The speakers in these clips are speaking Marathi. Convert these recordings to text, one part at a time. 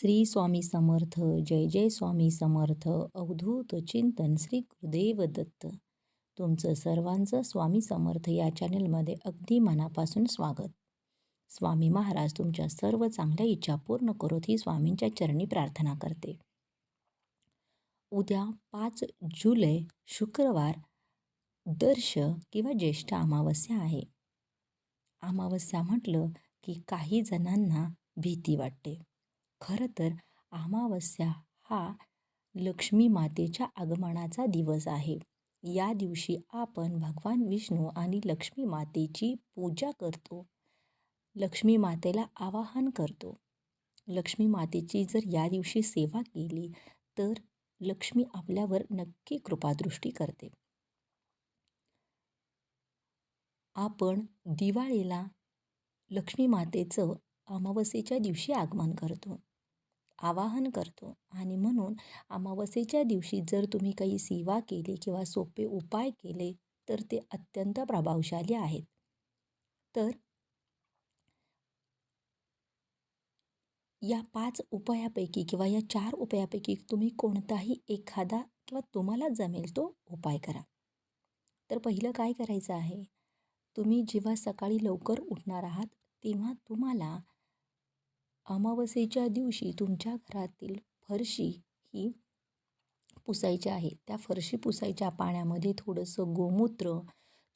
श्री स्वामी समर्थ जय जय स्वामी समर्थ अवधूत चिंतन श्री गुरुदेव दत्त. तुमचं सर्वांचं स्वामी समर्थ या चॅनलमध्ये अगदी मनापासून स्वागत. स्वामी महाराज तुमच्या सर्व चांगल्या इच्छा पूर्ण करोत ही स्वामींच्या चरणी प्रार्थना करते. उद्या पाच जुलै शुक्रवार दर्श किंवा ज्येष्ठ अमावस्या आहे. अमावस्या म्हटलं की काही जणांना भीती वाटते. खरं तर अमावस्या हा लक्ष्मी मातेच्या आगमनाचा दिवस आहे. या दिवशी आपण भगवान विष्णू आणि लक्ष्मी मातेची पूजा करतो. लक्ष्मी मातेला आवाहन करतो. लक्ष्मी मातेची जर या दिवशी सेवा केली तर लक्ष्मी आपल्यावर नक्की कृपादृष्टी करते. आपण दिवाळीला लक्ष्मी मातेचं अमावस्येच्या दिवशी आगमन करतो. आवाहन करतो. आणि म्हणून अमावस्येच्या दिवशी जर तुम्ही काही सेवा केली किंवा सोपे उपाय केले तर ते अत्यंत प्रभावशाली आहेत. तर या पाच उपायापैकी किंवा या चार उपायापैकी तुम्ही कोणताही एखादा किंवा तुम्हाला जमेल तो उपाय करा. तर पहिलं काय करायचं आहे? तुम्ही जेव्हा सकाळी लवकर उठणार आहात तेव्हा तुम्हाला अमावस्येच्या दिवशी तुमच्या घरातील फरशी ही पुसायची आहे. त्या फरशी पुसायच्या पाण्यामध्ये थोडंसं गोमूत्र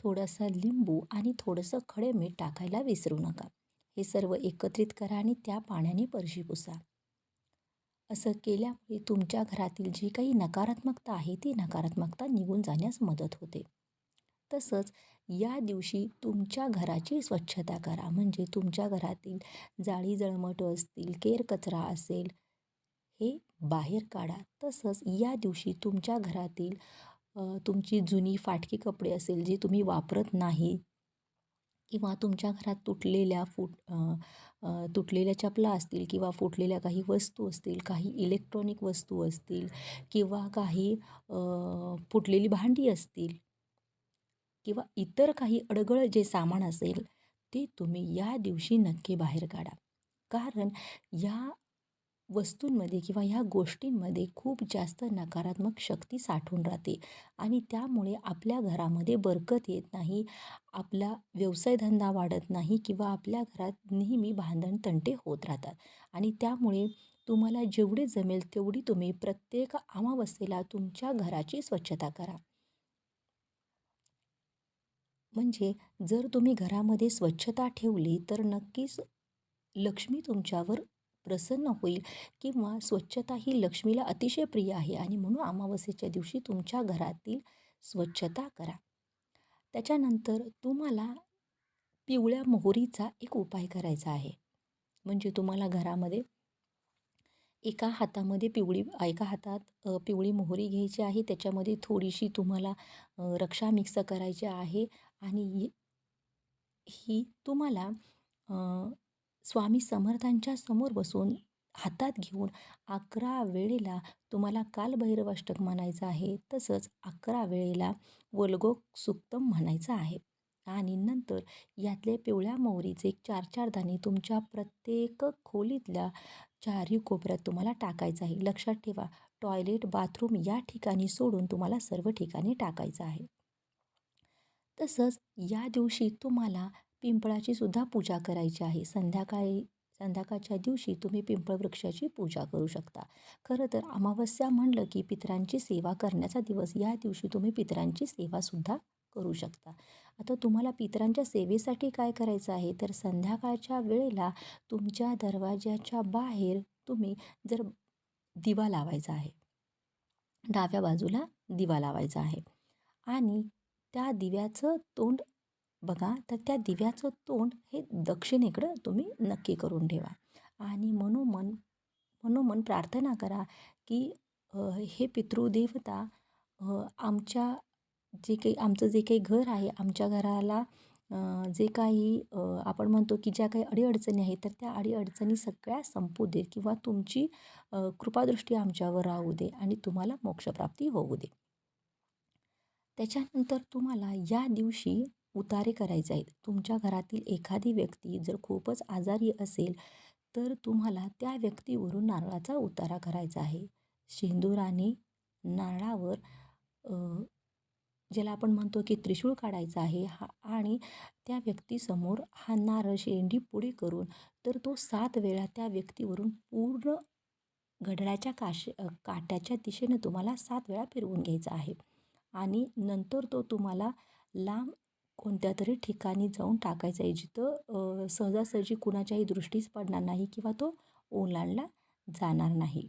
थोडासा लिंबू आणि थोडंसं खडे मीठ टाकायला विसरू नका. हे सर्व एकत्रित करा आणि त्या पाण्याने फरशी पुसा. असं केल्यामुळे तुमच्या घरातील जी काही नकारात्मकता आहे ती नकारात्मकता निघून जाण्यास मदत होते. तसंच या दिवशी तुमच्या घराची स्वच्छता करा. म्हणजे तुमच्या घरातील जाळी जळमट असतील केर कचरा असेल हे बाहेर काढा. तसंच या दिवशी तुमच्या घरातील तुमची जुनी फाटकी कपडे असेल जे तुम्ही वापरत नाही किंवा तुमच्या घरात तुटलेल्या फुट तुटलेल्या चपला असतील किंवा फुटलेल्या काही वस्तू असतील काही इलेक्ट्रॉनिक वस्तू असतील किंवा काही फुटलेली भांडी असतील किंवा इतर काही अडगळ जे सामान असेल ते तुम्ही या दिवशी नक्की बाहेर काढा. कारण या वस्तूंमध्ये किंवा ह्या गोष्टींमध्ये खूप जास्त नकारात्मक शक्ती साठून राहते आणि त्यामुळे आपल्या घरामध्ये बरकत येत नाही आपला व्यवसायधंदा वाढत नाही किंवा आपल्या घरात नेहमी भांडण तंटे होत राहतात. आणि त्यामुळे तुम्हाला जेवढे जमेल तेवढी तुम्ही प्रत्येक अमावस्येला तुमच्या घराची स्वच्छता करा. म्हणजे जर तुम्ही घरामध्ये स्वच्छता ठेवली तर नक्कीच लक्ष्मी तुमच्यावर प्रसन्न होईल किंवा स्वच्छता ही लक्ष्मीला अतिशय प्रिय आहे आणि म्हणून अमावस्येच्या दिवशी तुमच्या घरातील स्वच्छता करा. त्याच्यानंतर तुम्हाला पिवळ्या मोहरीचा एक उपाय करायचा आहे. म्हणजे तुम्हाला घरामध्ये एका हातामध्ये पिवळी एका हातात पिवळी मोहरी घ्यायची आहे. त्याच्यामध्ये थोडीशी तुम्हाला रक्षा मिक्स करायची आहे. आणि ही तुम्हाला स्वामी समर्थांच्या समोर बसून हातात घेऊन अकरा वेळेला तुम्हाला कालभैरवाष्टक म्हणायचं आहे तसंच अकरा वेळेला वल्गो सुक्तम म्हणायचं आहे. आणि नंतर यातले पिवळ्या मोहरीचे चार चार दाणे तुमच्या प्रत्येक खोलीतल्या चारही कोपऱ्यात तुम्हाला टाकायचं आहे. लक्षात ठेवा टॉयलेट बाथरूम या ठिकाणी सोडून तुम्हाला सर्व ठिकाणी टाकायचं आहे. तसंच या दिवशी तुम्हाला पिंपळाची सुद्धा पूजा करायची आहे. संध्याकाळी संध्याकाळच्या दिवशी तुम्ही पिंपळ वृक्षाची पूजा करू शकता. खरं तर अमावस्या म्हणलं की पितरांची सेवा करण्याचा दिवस. या दिवशी तुम्ही पितरांची सेवासुद्धा करू शकता. आता तुम्हाला पितरांच्या सेवेसाठी काय करायचं आहे? तर संध्याकाळच्या वेळेला तुमच्या दरवाज्याच्या बाहेर तुम्ही जर दिवा लावायचा आहे डाव्या बाजूला दिवा लावायचा आहे आणि त्या दिव्याचं तोंड बघा तर त्या दिव्याचं तोंड हे दक्षिणेकडं तुम्ही नक्की करून ठेवा. आणि मनोमन मनोमन प्रार्थना करा की हे पितृदेवता आमच्या जे काही आमचं जे काही घर आहे आमच्या घराला जे काही आपण म्हणतो की ज्या काही अडीअडचणी आहेत तर त्या अडीअडचणी सगळ्या संपू दे किंवा तुमची कृपादृष्टी आमच्यावर राहू दे आणि तुम्हाला मोक्षप्राप्ती होऊ दे. त्याच्यानंतर तुम्हाला या दिवशी उतारे करायचे आहेत. तुमच्या घरातील एखादी व्यक्ती जर खूपच आजारी असेल तर तुम्हाला त्या व्यक्तीवरून नारळाचा उतारा करायचा आहे. शेंदुराने नारळावर ज्याला आपण म्हणतो की त्रिशूळ काढायचा आहे हा आणि त्या व्यक्तीसमोर हा नारळ शेंडी पुढे करून तर तो सात वेळा त्या व्यक्तीवरून पूर्ण घडळ्याच्या काश काट्याच्या दिशेने तुम्हाला सात वेळा फिरवून घ्यायचा आहे. आणि नंतर तो तुम्हाला लांब कोणत्या तरी ठिकाणी जाऊन टाकायचा आहे जिथं सहजासहजी कुणाच्याही दृष्टीस पडणार नाही किंवा तो ओलांडला जाणार नाही.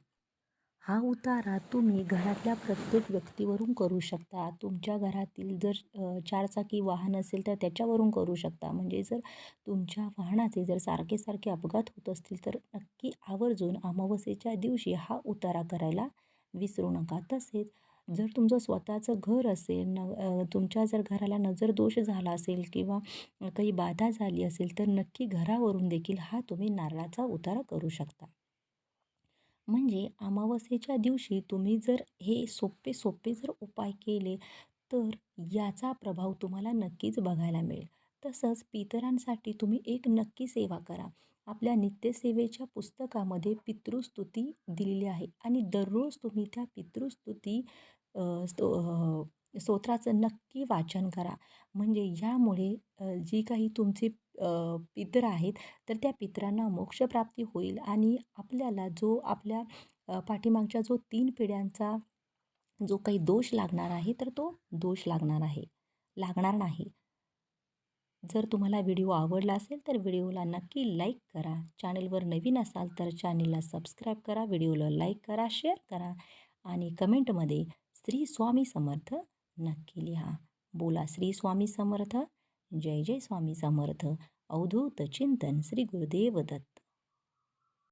हा उतारा तुम्ही घरातल्या प्रत्येक व्यक्तीवरून करू शकता. तुमच्या घरातील जर चारचाकी वाहन असेल तर त्याच्यावरून करू शकता. म्हणजे जर तुमच्या वाहनाचे जर सारखे सारखे अपघात होत असतील तर नक्की आवर्जून अमावस्येच्या दिवशी हा उतारा करायला विसरू नका. तसेच जर तुमचं स्वतःचं घर असेल न तुमच्या जर घराला नजर दोष झाला असेल किंवा काही बाधा झाली असेल तर नक्की घरावरून देखील हा तुम्ही नारळाचा उतारा करू शकता. म्हणजे अमावस्येच्या दिवशी तुम्ही जर हे सोपे सोपे जर उपाय केले तर याचा प्रभाव तुम्हाला नक्कीच बघायला मिळेल. तसंच पितरांसाठी तुम्ही एक नक्की सेवा करा. आपल्या नित्यसेवेच्या पुस्तकामध्ये पितृस्तुती दिलेली आहे आणि दररोज तुम्ही त्या पितृस्तुती स्तो स्तोत्राचं नक्की वाचन करा. म्हणजे ह्यामुळे जी काही तुमचे पितर आहेत तर त्या पितरांना मोक्षप्राप्ती होईल आणि आपल्याला जो आपल्या पाठीमागच्या जो तीन पिढ्यांचा जो काही दोष लागणार आहे तर तो दोष लागणार आहे. लागणार नाही. जर तुम्हाला व्हिडिओ आवडला असेल तर व्हिडिओला नक्की लाईक करा. चॅनलवर नवीन असाल तर चॅनलला सबस्क्राईब करा. व्हिडिओला लाईक करा शेअर करा आणि कमेंटमध्ये श्री स्वामी समर्थ नक्की लिहा. बोला श्री स्वामी समर्थ. जय जय स्वामी समर्थ. अवधूत चिंतन श्री गुरुदेव दत्त.